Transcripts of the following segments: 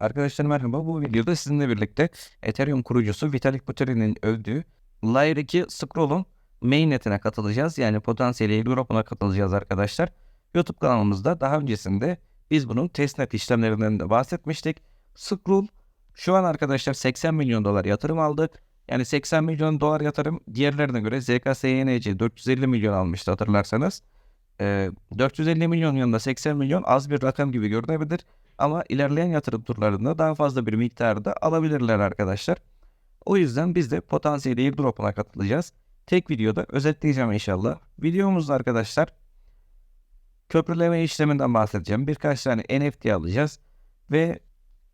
Arkadaşlar merhaba. Bu videoda sizinle birlikte Ethereum kurucusu Vitalik Buterin'in övdüğü Layer 2 Scroll'un mainnetine katılacağız. Yani potansiyeli airdrop'una katılacağız arkadaşlar. YouTube kanalımızda daha öncesinde biz bunun testnet işlemlerinden de bahsetmiştik. Scroll şu an arkadaşlar 80 milyon dolar yatırım aldı. Yani 80 milyon dolar yatırım diğerlerine göre ZKSYNC 450 milyon almıştı hatırlarsanız. Ee, 450 milyon yanında 80 milyon az bir rakam gibi görünebilir. Ama ilerleyen yatırım turlarında daha fazla bir miktarda alabilirler arkadaşlar. O yüzden biz de potansiyeli airdrop'una katılacağız. Tek videoda özetleyeceğim inşallah. Videomuzda arkadaşlar köprüleme işleminden bahsedeceğim. Birkaç tane NFT alacağız ve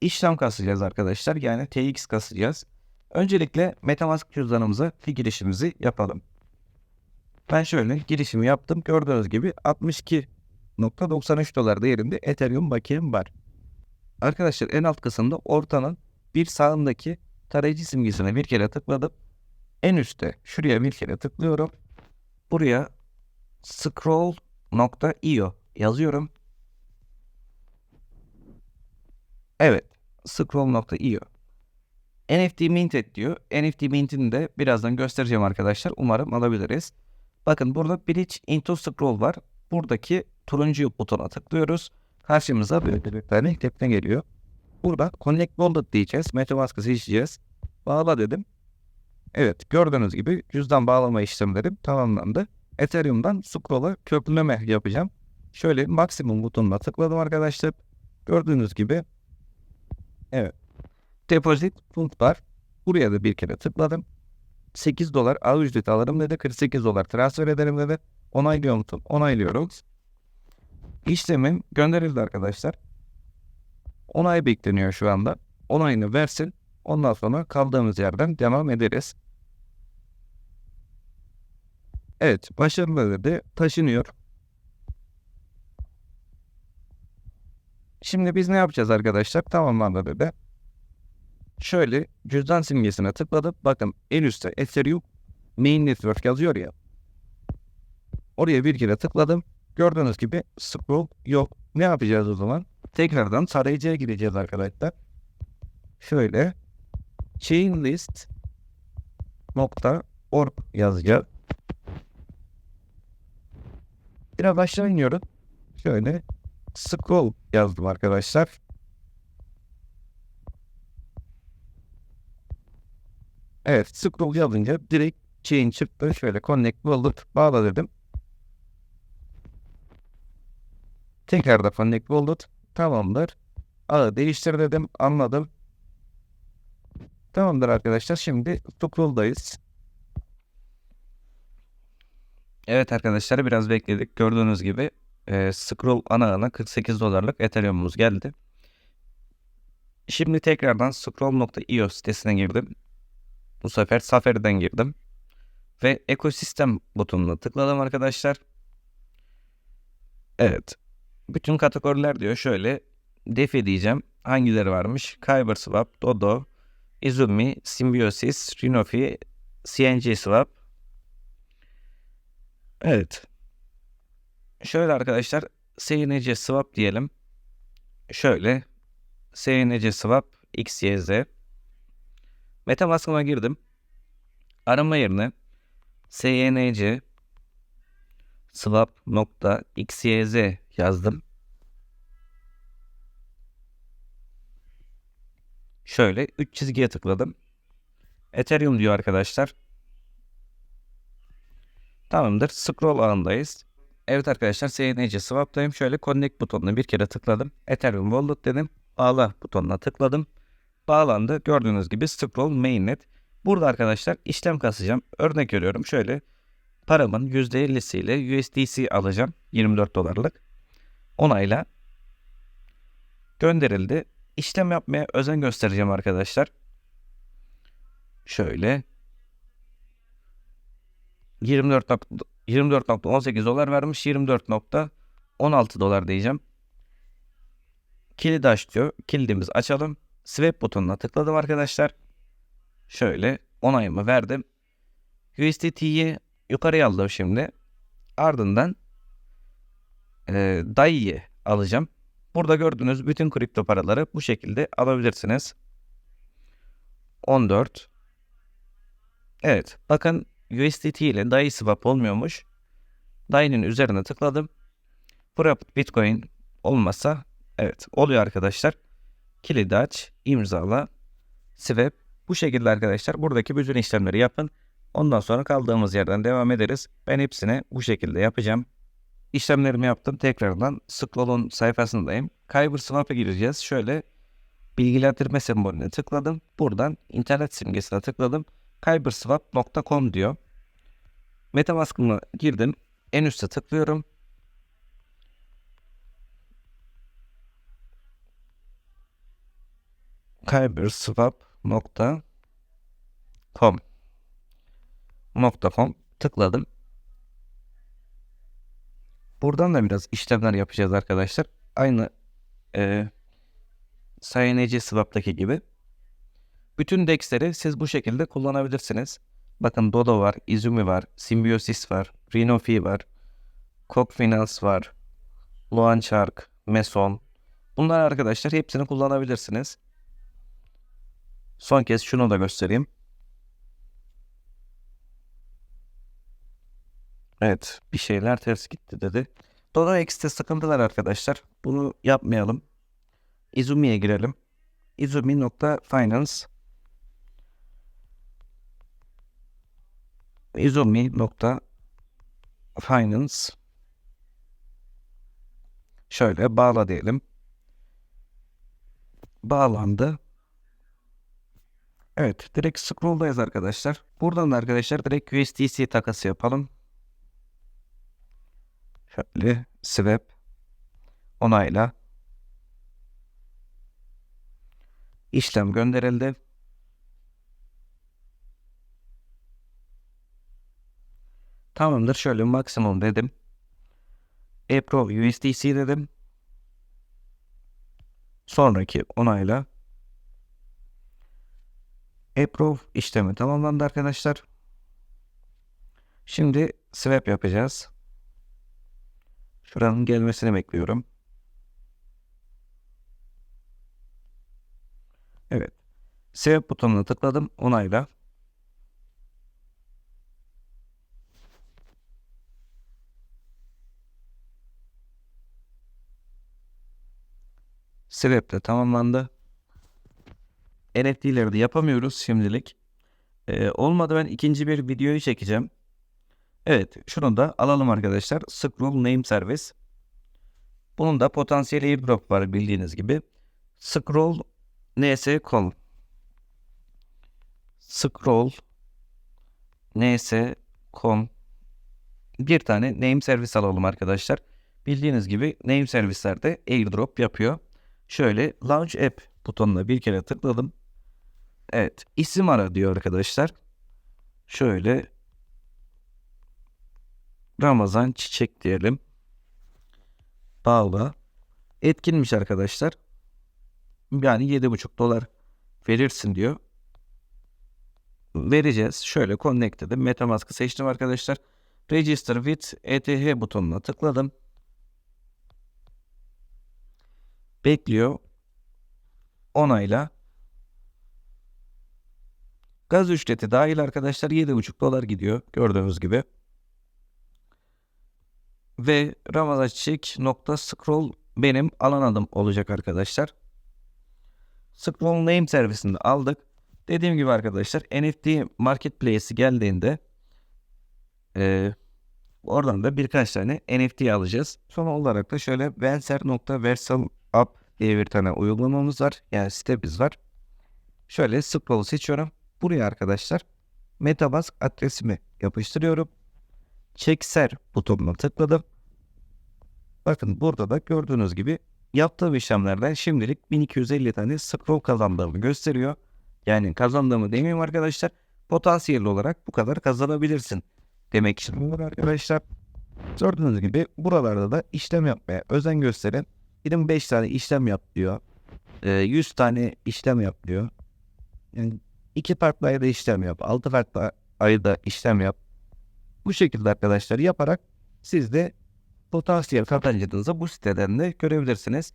işlem kasacağız arkadaşlar. Yani TX kasacağız. Öncelikle Metamask cüzdanımıza girişimizi yapalım. Ben şöyle girişimi yaptım. Gördüğünüz gibi 62.93 dolar değerinde Ethereum bakiyem var. Arkadaşlar en alt kısımda ortanın bir sağındaki tarayıcı simgesine bir kere tıkladım. En üstte şuraya bir kere tıklıyorum. Buraya scroll.io yazıyorum. Evet, scroll.io. NFT mint et diyor. NFT mintini de birazdan göstereceğim arkadaşlar. Umarım alabiliriz. Bakın burada Bridge into Scroll var. Buradaki turuncu butona tıklıyoruz. Karşımıza böyle bir tane tekne geliyor. Burada Connect Wallet diyeceğiz. Metamask'ı seçeceğiz. Bağla dedim. Evet gördüğünüz gibi cüzdan bağlama işlemlerim tamamlandı. Ethereum'dan Scroll'a köprüleme yapacağım. Şöyle maksimum butonuna tıkladım arkadaşlar. Gördüğünüz gibi evet deposit fund var. Buraya da bir kere tıkladım. 8 dolar ağ ücreti alırım dedi. 48 dolar transfer ederim dedi. Onaylıyor musun? Onaylıyorum. İşlemim gönderildi arkadaşlar. Onay bekleniyor şu anda. Onayını versin. Ondan sonra kaldığımız yerden devam ederiz. Evet başarılı dedi. Taşınıyor. Şimdi biz ne yapacağız arkadaşlar? Tamamlandı dedi. Şöyle cüzdan simgesine tıkladım. Bakın en üstte Ethereum Main Network yazıyor ya. Oraya bir kere tıkladım. Gördüğünüz gibi scroll yok. Ne yapacağız o zaman? Tekrardan tarayıcıya gireceğiz arkadaşlar. Şöyle chainlist nokta org yazacağız. Biraz aşağı iniyorum. Şöyle scroll yazdım arkadaşlar. Evet scroll yazınca direkt chain çıktı. Şöyle connect wallet bağla dedim. Tekrar da connect wallet tamamdır. Ağı değiştir dedim anladım. Tamamdır arkadaşlar şimdi scroll'dayız. Evet arkadaşlar biraz bekledik. Gördüğünüz gibi e, scroll ana ana 48 dolarlık Ethereum'umuz geldi. Şimdi tekrardan scroll.io sitesine girdim. Bu sefer Safari'den girdim. Ve ekosistem butonuna tıkladım arkadaşlar. Evet. Bütün kategoriler diyor şöyle. Defi diyeceğim. Hangileri varmış? Kyberswap, Dodo, Izumi, Symbiosis, Rinofi, CNG Swap. Evet. Şöyle arkadaşlar SNC Swap diyelim. Şöyle SNC Swap XYZ. Metamask'ıma girdim. Arama yerine SNC swap.xyz yazdım. Şöyle 3 çizgiye tıkladım. Ethereum diyor arkadaşlar. Tamamdır. Scroll ağındayız. Evet arkadaşlar SNC swap'tayım. Şöyle connect butonuna bir kere tıkladım. Ethereum wallet dedim. Bağla butonuna tıkladım. Bağlandı. Gördüğünüz gibi scroll mainnet. Burada arkadaşlar işlem kasacağım. Örnek veriyorum. Şöyle paramın %50'siyle USDC alacağım. 24 dolarlık. Onayla. Gönderildi. İşlem yapmaya özen göstereceğim arkadaşlar. Şöyle 24 24.18 dolar vermiş. 24.16 dolar diyeceğim. Kilidi aç diyor. Kilidimizi açalım. Swap butonuna tıkladım arkadaşlar. Şöyle onayımı verdim. USDT'yi yukarıya aldım şimdi. Ardından e, DAI'yi alacağım. Burada gördüğünüz bütün kripto paraları bu şekilde alabilirsiniz. 14. Evet. Bakın USDT ile DAI swap olmuyormuş. DAI'nin üzerine tıkladım. Private Bitcoin olmasa evet oluyor arkadaşlar. Kilidi aç, imzala, swap. Bu şekilde arkadaşlar buradaki bütün işlemleri yapın. Ondan sonra kaldığımız yerden devam ederiz. Ben hepsini bu şekilde yapacağım. İşlemlerimi yaptım. Tekrardan Scroll'un sayfasındayım. Kyber Swap'a gireceğiz. Şöyle bilgilendirme sembolüne tıkladım. Buradan internet simgesine tıkladım. kyberswap.com diyor. Metamask'ıma girdim. En üstte tıklıyorum. kyberswap.com .com tıkladım. Buradan da biraz işlemler yapacağız arkadaşlar. Aynı e, Synology Swap'taki gibi. Bütün DEX'leri siz bu şekilde kullanabilirsiniz. Bakın Dodo var, Izumi var, Symbiosis var, Renofi var, Coq Finance var, Luan Shark, Meson. Bunlar arkadaşlar hepsini kullanabilirsiniz. Son kez şunu da göstereyim. Evet bir şeyler ters gitti dedi. Dodo X'te sıkıntılar arkadaşlar. Bunu yapmayalım. Izumi'ye girelim. Izumi.finance Izumi.finance Şöyle bağla diyelim. Bağlandı. Evet direkt scroll'dayız arkadaşlar. Buradan da arkadaşlar direkt USDC takası yapalım. Şöyle swap onayla işlem gönderildi. Tamamdır. Şöyle maksimum dedim. Approve USDC dedim. Sonraki onayla. Approve işlemi tamamlandı arkadaşlar. Şimdi swap yapacağız. Şuranın gelmesini bekliyorum. Evet. Swap butonuna tıkladım. Onayla. Swap de tamamlandı. NFT'leri de yapamıyoruz şimdilik. Ee, olmadı ben ikinci bir videoyu çekeceğim. Evet şunu da alalım arkadaşlar. Scroll Name Service. Bunun da potansiyel airdrop var bildiğiniz gibi. Scroll ns.com Scroll ns.com bir tane name servis alalım arkadaşlar. Bildiğiniz gibi name servislerde airdrop yapıyor. Şöyle launch app butonuna bir kere tıkladım. Evet isim ara diyor arkadaşlar. Şöyle Ramazan çiçek diyelim. Bağla. Etkinmiş arkadaşlar. Yani 7,5 dolar verirsin diyor. Vereceğiz. Şöyle connect dedim. Metamask'ı seçtim arkadaşlar. Register with ETH butonuna tıkladım. Bekliyor. Onayla. Gaz ücreti dahil arkadaşlar 7,5 dolar gidiyor gördüğünüz gibi. Ve ramazançiçek.scroll benim alan adım olacak arkadaşlar. Scroll name servisini aldık. Dediğim gibi arkadaşlar NFT marketplace'i geldiğinde e, oradan da birkaç tane NFT alacağız. Son olarak da şöyle venser.versal app diye bir tane uygulamamız var. Yani sitemiz var. Şöyle scroll seçiyorum. Buraya arkadaşlar Metamask adresimi yapıştırıyorum. Çekser butonuna tıkladım. Bakın burada da gördüğünüz gibi yaptığım işlemlerden şimdilik 1250 tane scroll kazandığımı gösteriyor. Yani kazandığımı demeyeyim arkadaşlar. Potansiyel olarak bu kadar kazanabilirsin demek için olur arkadaşlar. Gördüğünüz gibi buralarda da işlem yapmaya özen gösterin. 25 tane işlem yap diyor. 100 tane işlem yap diyor. Yani iki farklı ayda işlem yap. 6 farklı ayda işlem yap. Bu şekilde arkadaşlar yaparak siz de potansiyel kazancınızı bu siteden de görebilirsiniz.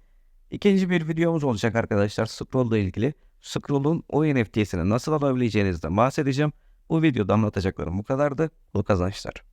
İkinci bir videomuz olacak arkadaşlar Scroll ile ilgili. Scroll'un o NFT'sini nasıl alabileceğinizden bahsedeceğim. Bu videoda anlatacaklarım bu kadardı. Bu kazançlar.